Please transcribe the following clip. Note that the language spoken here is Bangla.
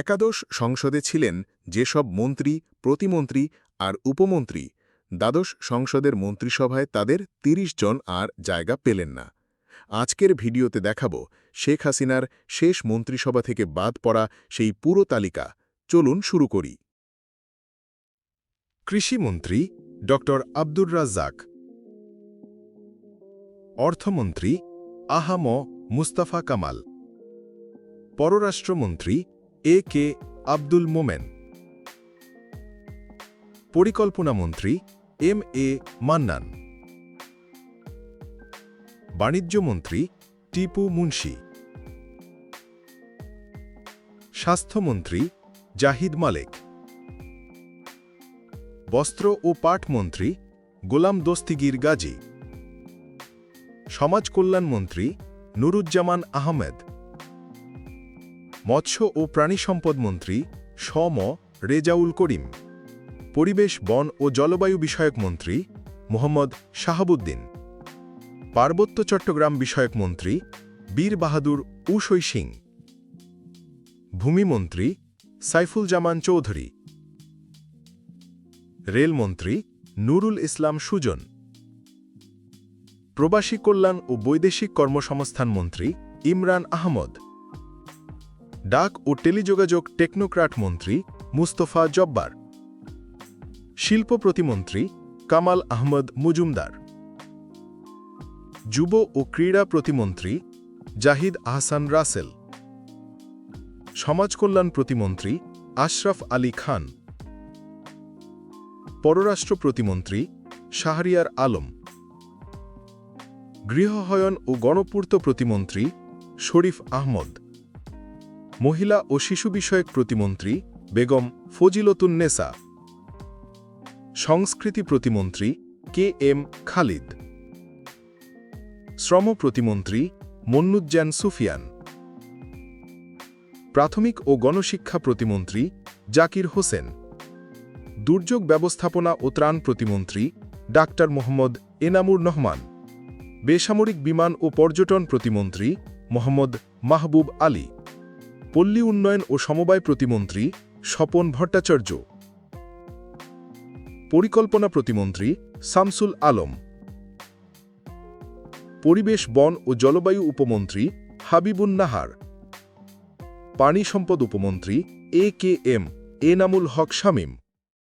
একাদশ সংসদে ছিলেন যেসব মন্ত্রী, প্রতিমন্ত্রী আর উপমন্ত্রী। দ্বাদশ সংসদের মন্ত্রিসভায় তাদের ৩০ জন আর জায়গা পেলেন না। আজকের ভিডিওতে দেখাব শেখ হাসিনার শেষ মন্ত্রিসভা থেকে বাদ পড়া সেই পুরো তালিকা। চলুন শুরু করি। কৃষিমন্ত্রী ড. আব্দুর রাজ্জাক। অর্থমন্ত্রী আহাম মুস্তাফা কামাল। পররাষ্ট্রমন্ত্রী এ কে আব্দুল মোমেন। পরিকল্পনামন্ত্রী এম এ মান্নান। বাণিজ্যমন্ত্রী টিপু মুন্সি। স্বাস্থ্যমন্ত্রী জাহিদ মালেক। বস্ত্র ও পাট মন্ত্রী গোলাম দস্তিগির গাজী। সমাজ কল্যাণমন্ত্রী নুরুজ্জামান আহমেদ। মৎস্য ও প্রাণী সম্পদ মন্ত্রী সম রেজাউল করিম, পরিবেশ, বন ও জলবায়ু বিষয়ক মন্ত্রী মোহাম্মদ শাহাবুদ্দিন, পার্বত্য চট্টগ্রাম বিষয়ক মন্ত্রী বীর বাহাদুর উশৈ সিং ভূমিমন্ত্রী সাইফুল জামান চৌধুরী রেলমন্ত্রী নুরুল ইসলাম সুজন, প্রবাসী কল্যাণ ও বৈদেশিক কর্মসংস্থান মন্ত্রী ইমরান আহমদ ডাক ও টেলিযোগাযোগ টেকনোক্রাট মন্ত্রী মুস্তফা জব্বার। শিল্প প্রতিমন্ত্রী কামাল আহমদ মজুমদার। যুব ও ক্রীড়া প্রতিমন্ত্রী জাহিদ আহসান রাসেল। সমাজ কল্যাণ প্রতিমন্ত্রী আশরাফ আলী খান। পররাষ্ট্র প্রতিমন্ত্রী শাহরিয়ার আলম। গৃহহয়ন ও গণপূর্ত প্রতিমন্ত্রী শরীফ আহমদ। মহিলা ও শিশু বিষয়ক প্রতিমন্ত্রী বেগম ফজিলতুন্নেসা সংস্কৃতি প্রতিমন্ত্রী কে এম খালিদ। শ্রম প্রতিমন্ত্রী মন্নুজ্জান সুফিয়ান। প্রাথমিক ও গণশিক্ষা প্রতিমন্ত্রী জাকির হোসেন। দুর্যোগ ব্যবস্থাপনা ও ত্রাণ প্রতিমন্ত্রী ডাক্তার মোহাম্মদ এনামুর রহমান। বেসামরিক বিমান ও পর্যটন প্রতিমন্ত্রী মোহাম্মদ মাহবুব আলী। পল্লী উন্নয়ন ও সমবায় প্রতিমন্ত্রী স্বপন ভট্টাচার্য। পরিকল্পনা প্রতিমন্ত্রী সামসুল আলম। পরিবেশ, বন ও জলবায়ু উপমন্ত্রী হাবিবুন নাহার। পানি সম্পদ উপমন্ত্রী A K M Enamul Haque Shamim.